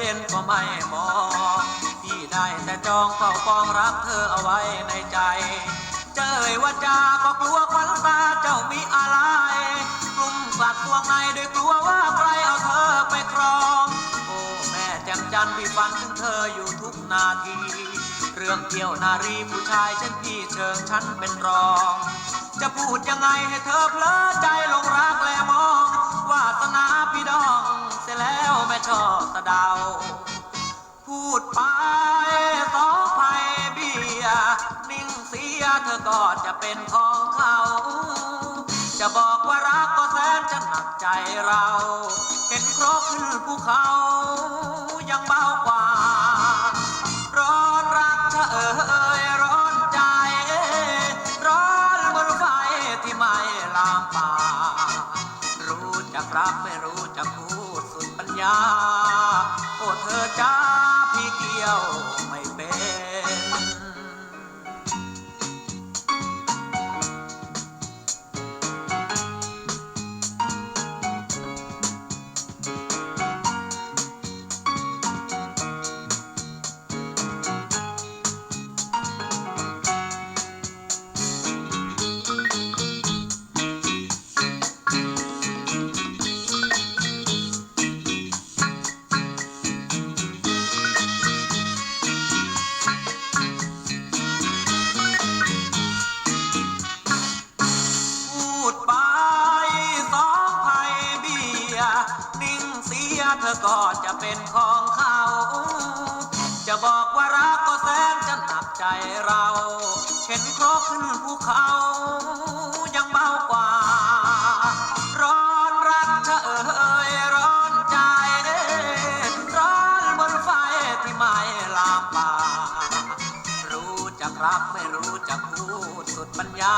ย็นก็ไม่มองพี่ได้แต่จองเฝ้าปองรักเธอเอาไว้ในใจ เจอเอ่ยว่าจาก็กลัวควันตาเจ้ามีอะไรกลุ่มกลัดตัวในโดวยกลัวว่าใครเอาเธอไปครอง โอ้แม่แจ่มจันทร์พี่ฝันถึงเธออยู่ทุกนาที เรื่องเกี่ยวนารีผู้ชายเช่นพี่เชิงฉันเป็นรอง จะพูดยังไงให้เธอเพลอ เดา พูดไปต้องไผ่เบีย นิ่งเสียเธอก็จะเป็นของเขา จะบอกว่ารักก็แสนจะหนักใจเรา เห็นครบขึ้นภูเขายังเบากว่า ร้อนรักเธอเอ่ยร้อนใจ ร้อนเหมือนไฟที่ไม่ลามป่า รู้จักรักไม่รู้จักพูดสุดปัญญา โอ้เธอจ้าพี่เกี่ยว ก็จะเป็นของเขา จะบอกว่ารักก็แสนจะหนักใจเรา เห็นครบขึ้นภูเขายังเบากว่า ร้อนรักเธอเอ่ยร้อนใจ ร้อนเหมือนไฟที่ไม่ลามป่า รู้จักรักไม่รู้จักพูดสุดปัญญา